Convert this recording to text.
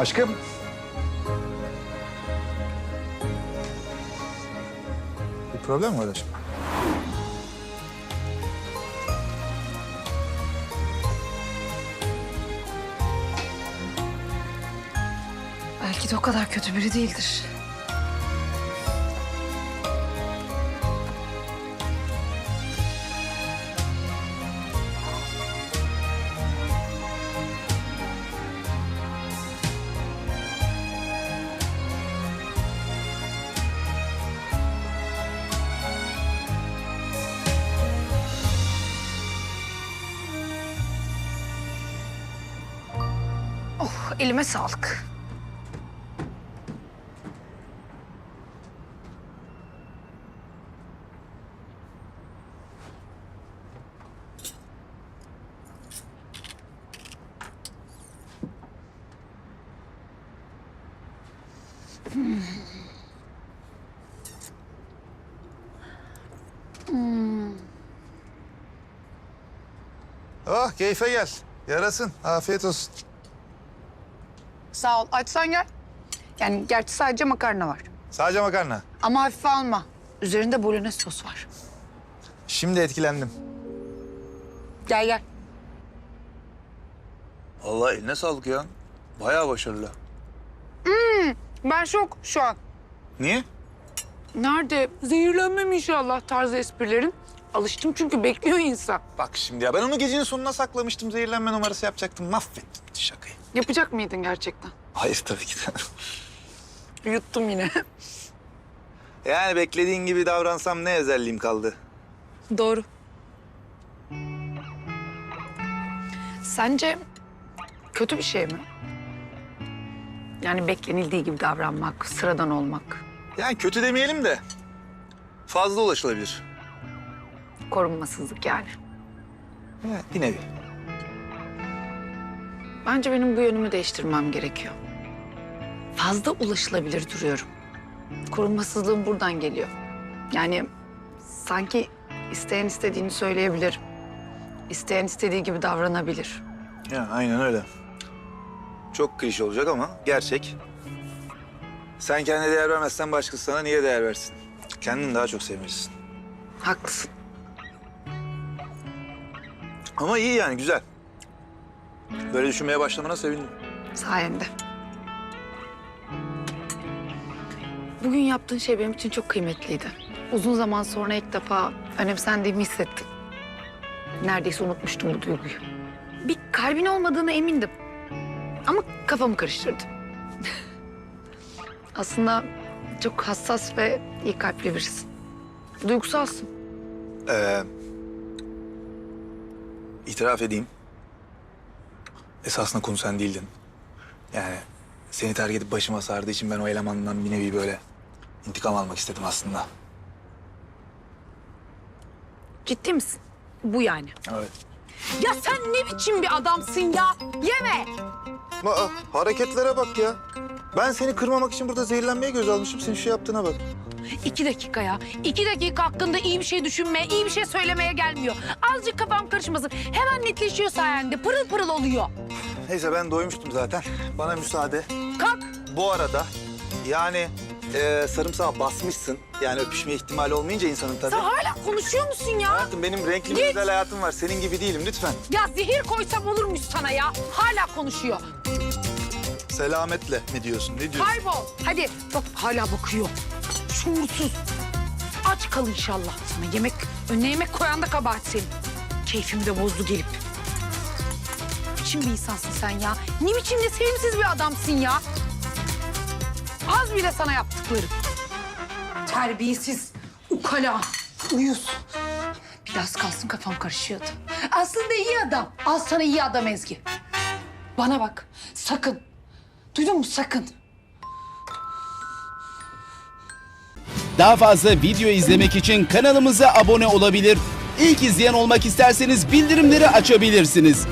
Aşkım. Bir problem var aşkım? Belki de o kadar kötü biri değildir. Oh, elime sağlık. Oh keyfe gel. Yarasın. Afiyet olsun. Sağ ol. Açsan gel. Yani gerçi sadece makarna var. Sadece makarna. Ama hafife alma. Üzerinde bolognese sos var. Şimdi etkilendim. Gel gel. Allah eline sağlık ya. Bayağı başarılı. Ben şok şu an. Niye? Nerede? Zehirlenmem inşallah tarzı esprilerin. Alıştım çünkü bekliyor insan. Bak şimdi ya ben onu gecenin sonuna saklamıştım. Zehirlenme numarası yapacaktım. Mahvettim şakayı. Yapacak mıydın gerçekten? Hayır tabii ki de. Yuttum yine. yani beklediğin gibi davransam ne özelliğim kaldı? Doğru. Sence kötü bir şey mi? Yani beklenildiği gibi davranmak, sıradan olmak, Yani kötü demeyelim de fazla ulaşılabilir. korunmasızlık yani. Evet, bir nevi. Bence benim bu yönümü değiştirmem gerekiyor. Fazla ulaşılabilir duruyorum. Korunmasızlığım buradan geliyor. Yani sanki isteyen istediğini söyleyebilir. İsteyen istediği gibi davranabilir. Ya aynen öyle. Çok klişe olacak ama gerçek. Sen kendine değer vermezsen başkası sana niye değer versin? Kendini daha çok sevmelisin. Haklısın. Ama iyi yani güzel. Böyle düşünmeye başlamana sevindim. Sayende. Bugün yaptığın şey benim için çok kıymetliydi. Uzun zaman sonra ilk defa önemsendiğimi hissettim. Neredeyse unutmuştum bu duyguyu. Bir kalbin olmadığına emindim. Ama kafamı karıştırdı. Aslında çok hassas ve iyi kalpli birisin. Duygusalsın. Ee, itiraf edeyim. Esasında konu sen değildin. Yani seni terk edip başıma sardığı için ben o elemandan bir nevi böyle intikam almak istedim aslında. Ciddi misin? Bu yani. Evet. Ya sen ne biçim bir adamsın ya? Yeme! Aa, hareketlere bak ya. Ben seni kırmamak için burada zehirlenmeye göz almışım. Senin şu yaptığına bak. İki dakika ya. İki dakika hakkında iyi bir şey düşünmeye, iyi bir şey söylemeye gelmiyor. Azıcık kafam karışmasın. Hemen netleşiyor sayende. Pırıl pırıl oluyor. Neyse ben doymuştum zaten. Bana müsaade. Kalk. Bu arada yani e, sarımsağı basmışsın. Yani öpüşme ihtimali olmayınca insanın tabii. Sen hala konuşuyor musun ya? Hayatım benim renkli Git. güzel hayatım var. Senin gibi değilim lütfen. Ya zehir koysam olurmuş sana ya. Hala konuşuyor. Selametle ne diyorsun? Ne diyorsun? Kaybol. Hadi. Bak hala bakıyor. Şuursuz. Aç kal inşallah. Sana yemek, önüne yemek koyan da kabahat senin. Keyfimi de bozdu gelip. Ne biçim bir insansın sen ya? Ne biçim de sevimsiz bir adamsın ya? Az bile sana yaptıklarım. Terbiyesiz, ukala, uyuz. Biraz kalsın kafam karışıyordu. Aslında iyi adam. Al sana iyi adam Ezgi. Bana bak, sakın. Duydun mu sakın? Daha fazla video izlemek için kanalımıza abone olabilir. İlk izleyen olmak isterseniz bildirimleri açabilirsiniz.